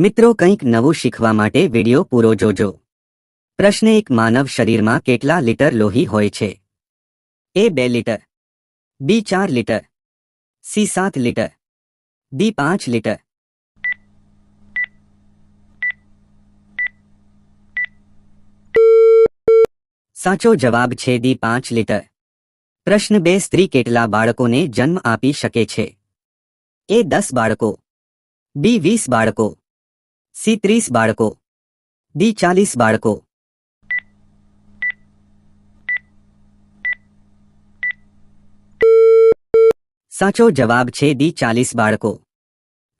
મિત્રો કંઈક નવું શીખવા માટે વીડિયો પૂરો જોજો. પ્રશ્ન એક, માનવ શરીરમાં કેટલા લીટર લોહી હોય છે? એ બે લીટર. બી ચાર લીટર. સી સાત લીટર. ડી પાંચ લીટર. સાચો જવાબ છે ડી પાંચ લીટર. પ્રશ્ન બે, સ્ત્રી કેટલા બાળકોને જન્મ આપી શકે છે? એ દસ બાળકો. બી વીસ બાળકો. સી ત્રીસ બાળકો ડી ચાલીસ બાળકો સાચો જવાબ છે ડી ચાલીસ બાળકો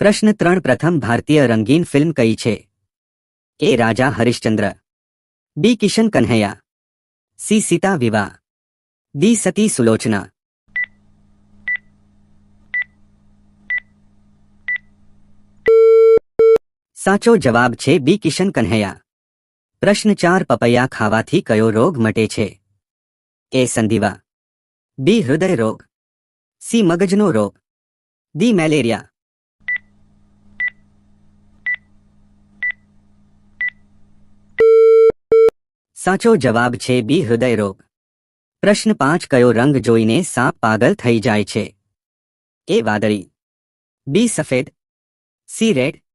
પ્રશ્ન ત્રણ પ્રથમ ભારતીય રંગીન ફિલ્મ કઈ છે A Raja Harishchandra B Kishan Kanhaiya C Sita Vivah D Sati સુલોચના સાચો જવાબ છે બી કિશન કન્હૈયા. પ્રશ્ન ચાર પપૈયા ખાવાથી કયો રોગ મટે છે? એ સંધિવા. બી હૃદય રોગ. સી મગજનો રોગ. દી મેલેરિયા. સાચો જવાબ છે બી હૃદય રોગ. પ્રશ્ન પાંચ કયો રંગ જોઈને સાપ પાગલ થઈ જાય છે? એ વાદળી. બી સફેદ. C red.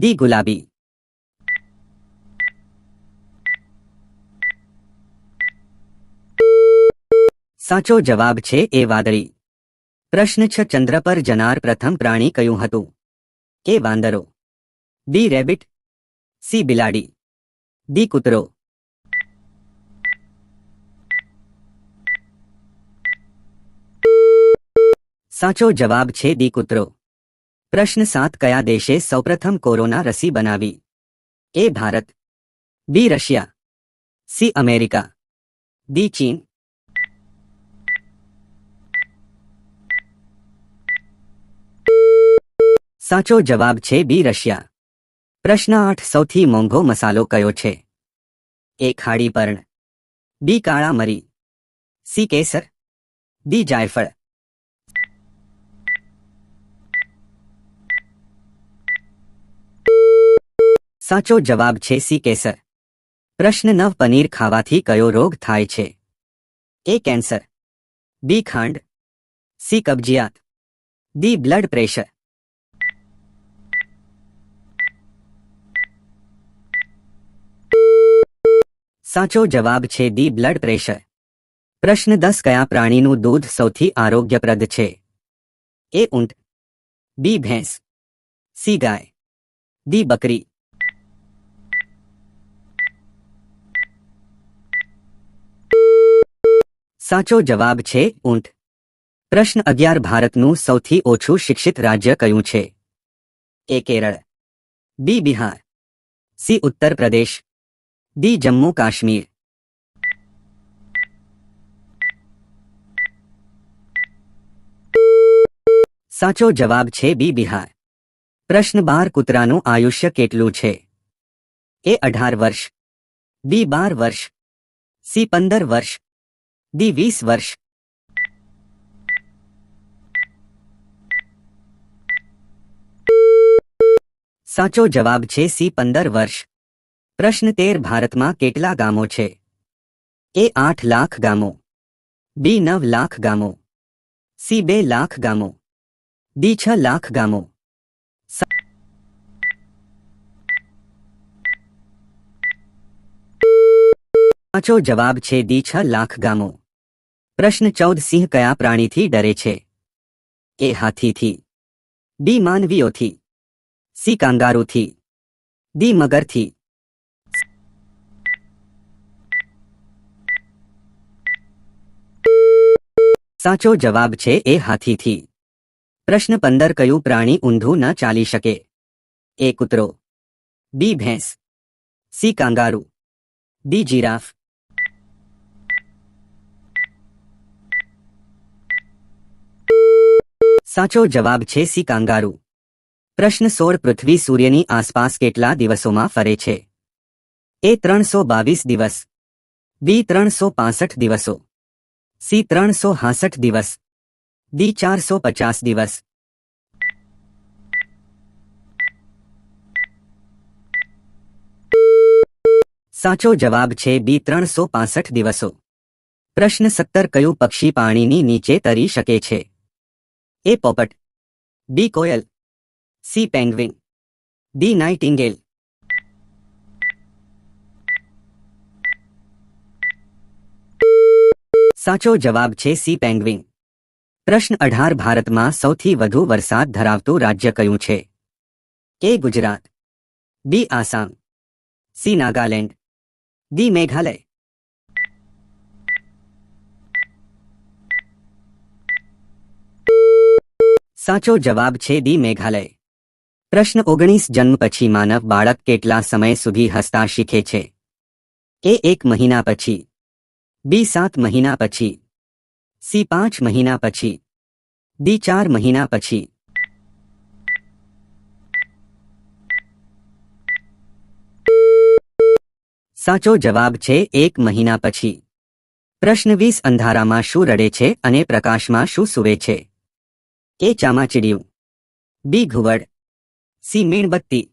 ડી ગુલાબી સાચો જવાબ છે એ વાદળી. પ્રશ્ન છ, ચંદ્ર પર જનાર પ્રથમ પ્રાણી કયું હતું? એ વાંદરો. બી રેબિટ સી બિલાડી. ડી કૂતરો. સાચો જવાબ છે દી કૂતરો. પ્રશ્ન સાત કયા દેશે સૌપ્રથમ કોરોના રસી બનાવી? A Bharat, B Russia, C America, D ચીન. સાચો જવાબ છે બી રશિયા. પ્રશ્ન આઠ સૌથી મોંઘો મસાલો કયો છે? એ ખાડી પર્ણ, બી કાળા મરી સી કેસર, ડી જાયફળ. સાચો જવાબ છે સી કેસર. પ્રશ્ન નવ પનીર ખાવાથી કયો રોગ થાય છે? એ કેન્સર. બી ખાંડ. સી કબજિયાત. D blood pressure. સાચો જવાબ છે ડી બ્લડ પ્રેશર. પ્રશ્ન દસ, કયા પ્રાણીનું દૂધ સૌથી આરોગ્યપ્રદ છે? એ ઊંટ. બી ભેંસ. સી ગાય. ડી બકરી. સાચો જવાબ છે ઊંટ. પ્રશ્ન અગિયાર, ભારતનું સૌથી ઓછું શિક્ષિત રાજ્ય કયું છે? A Kerala. B, Bihar. C, Uttar Pradesh. D, Jammu Kashmir. સાચો જવાબ છે બી, બિહાર. પ્રશ્ન બાર, કૂતરાનું આયુષ્ય કેટલું છે? એ અઢાર વર્ષ. બી, બાર વર્ષ. સી, પંદર વર્ષ. ડી વીસ વર્ષ સાચો જવાબ છે સી પંદર વર્ષ. પ્રશ્ન તેર, ભારતમાં કેટલા ગામો છે? એ આઠ લાખ ગામો. બી નવ લાખ ગામો. સી બે લાખ ગામો. ડી છ લાખ ગામો. સાચો જવાબ છે ડી છ લાખ ગામો. પ્રશ્ન ચૌદ સિંહ કયા પ્રાણીથી ડરે છે? એ હાથીથી, બી માનવીઓથી, સી કાંગારૂથી, ડી મગરથી. સાચો જવાબ છે એ હાથીથી. પ્રશ્ન પંદર કયું પ્રાણી ઊંધું ન ચાલી શકે? એ કૂતરો, બી ભેંસ, સી કાંગારૂ, ડી જીરાફ સાચો જવાબ છે સી કાંગારૂ. પ્રશ્ન સોળ, પૃથ્વી સૂર્યની આસપાસ કેટલા દિવસોમાં ફરે છે? એ ત્રણસો બાવીસ દિવસ. બી ત્રણસો પાસઠ દિવસો. સી ત્રણસો હાસઠ દિવસ. ડી ચારસો પચાસ દિવસ. સાચો જવાબ છે બી ત્રણસો પાસઠ દિવસો. પ્રશ્ન સત્તર, કયું પક્ષી પાણીની નીચે તરી શકે છે? એ પોપટ બી કોયલ સી પેંગ્વિન ડી નાઇટિંગેલ સાચો જવાબ છે સી પેંગ્વિન પ્રશ્ન અઢાર ભારતમાં સૌથી વધુ વરસાદ ધરાવતું રાજ્ય કયું છે? A Gujarat. B Assam. C Nagaland. D Meghalaya. સાચો જવાબ છે દી મેઘાલય. પ્રશ્ન ઓગણીસ જન્મ પછી માનવ બાળક કેટલા સમય સુધી હસતા શીખે છે? એ એક મહિના પછી. બી સાત મહિના પછી. સી પાંચ મહિના પછી. ડી ચાર મહિના પછી. સાચો જવાબ છે એક મહિના પછી. પ્રશ્ન વીસ અંધારામાં શું રડે છે અને પ્રકાશમાં શું સૂવે છે? એ ચામાચીડિયું. બી ઘુવડ. સી મીણબત્તી.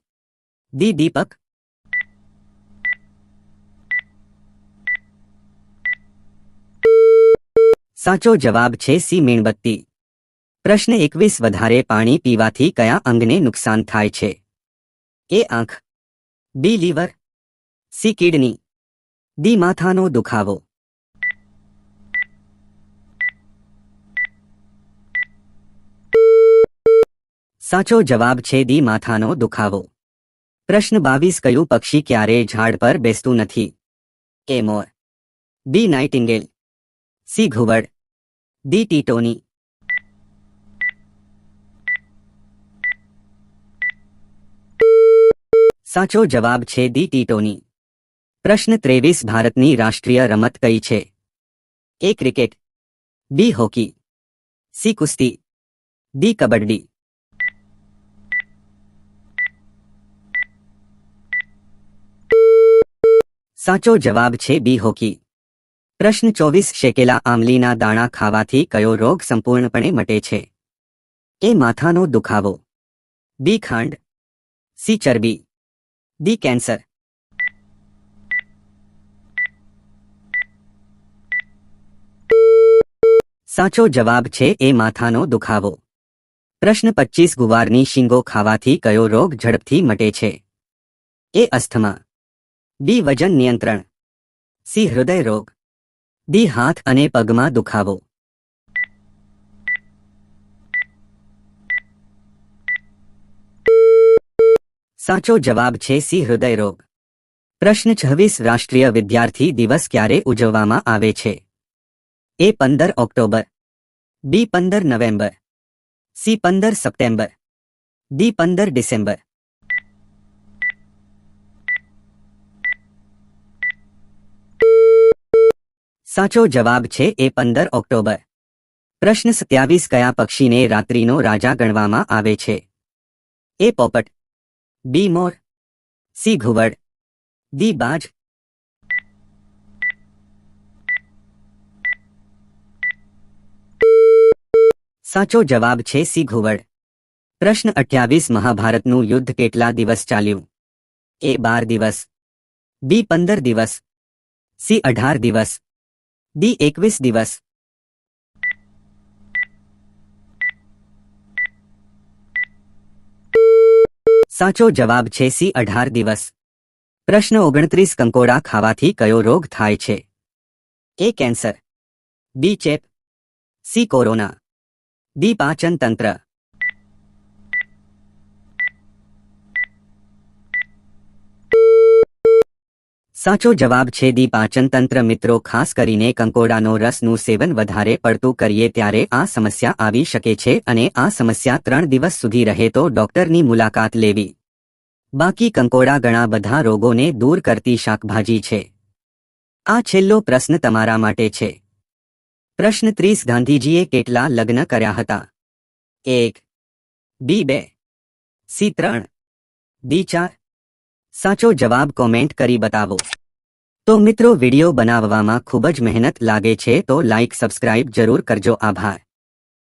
દી દીપક. સાચો જવાબ છે સી મીણબત્તી. પ્રશ્ન એકવીસ, વધારે પાણી પીવાથી કયા અંગને નુકસાન થાય છે? એ આંખ. B liver. C kidney. D માથાનો દુખાવો. સાચો જવાબ છે ડી માથાનો દુખાવો પ્રશ્ન બાવીસ કયું પક્ષી ક્યારે ઝાડ પર બેસતું નથી એ મોર બી નાઇટિંગેલ સી ઘુવડ ડી ટીટોની સાચો જવાબ છે ડી ટીટોની પ્રશ્ન ત્રેવીસ ભારતની રાષ્ટ્રીય રમત કઈ છે A cricket B hockey C કુસ્તી ડી કબડ્ડી સાચો જવાબ છે બી હોકી. પ્રશ્ન ચોવીસ, શેકેલા આમલીના દાણા ખાવાથી કયો રોગ સંપૂર્ણપણે મટે છે? એ માથાનો દુખાવો. બી ખાંડ. સી ચરબી. ડી કેન્સર. સાચો જવાબ છે એ માથાનો દુખાવો. પ્રશ્ન પચીસ ગુવારની શીંગો ખાવાથી કયો રોગ ઝડપથી મટે છે? એ અસ્થમા. બી વજન નિયંત્રણ. સી હૃદય રોગ. ડી હાથ અને પગમાં દુખાવો. સાચો જવાબ છે સી હૃદય રોગ. પ્રશ્ન છવ્વીસ રાષ્ટ્રીય વિદ્યાર્થી દિવસ ક્યારે ઉજવવામાં આવે છે? એ પંદર ઓક્ટોબર. બી પંદર નવેમ્બર. સી પંદર સપ્ટેમ્બર. ડી પંદર ડિસેમ્બર. સાચો જવાબ છે એ પંદર ઓક્ટોબર. પ્રશ્ન સત્યાવીસ કયા પક્ષીને રાત્રિનો રાજા ગણવામાં આવે છે? એ પોપટ, બી મોર, સી ઘુવડ દી બાજ. સાચો જવાબ છે સી ઘુવડ. પ્રશ્ન અઠ્યાવીસ મહાભારતનું યુદ્ધ કેટલા દિવસ ચાલ્યું? એ બાર દિવસ, બી પંદર દિવસ, સી અઢાર દિવસ ડી એકવીસ દિવસ. સાચો જવાબ છે સી અઢાર દિવસ. પ્રશ્ન ઓગણત્રીસ કંકોડા ખાવાથી કયો રોગ થાય છે? એ કેન્સર. બી ચેપ. C corona. ડી પાચન તંત્ર સાચો જવાબ છે દી પાચનતંત્ર મિત્રો, ખાસ કરીને કંકોડાનો રસનું સેવન વધારે પડતું કરીએ ત્યારે આ સમસ્યા આવી શકે છે અને આ સમસ્યા ત્રણ દિવસ સુધી રહે તો ડોક્ટરની મુલાકાત લેવી. બાકી કંકોડા ઘણા બધા રોગોને દૂર કરતી શાકભાજી છે. આ છેલ્લો પ્રશ્ન તમારા માટે છે. પ્રશ્ન ત્રીસ, ગાંધીજીએ કેટલા લગ્ન કર્યા હતા? એક, બી બે, સી ત્રણ બી ચાર સાચો જવાબ કોમેન્ટ કરી બતાવો. તો મિત્રો વિડિયો બનાવવામાં ખૂબ જ મહેનત લાગે છે તો લાઇક સબસ્ક્રાઇબ જરૂર કરજો. આભાર.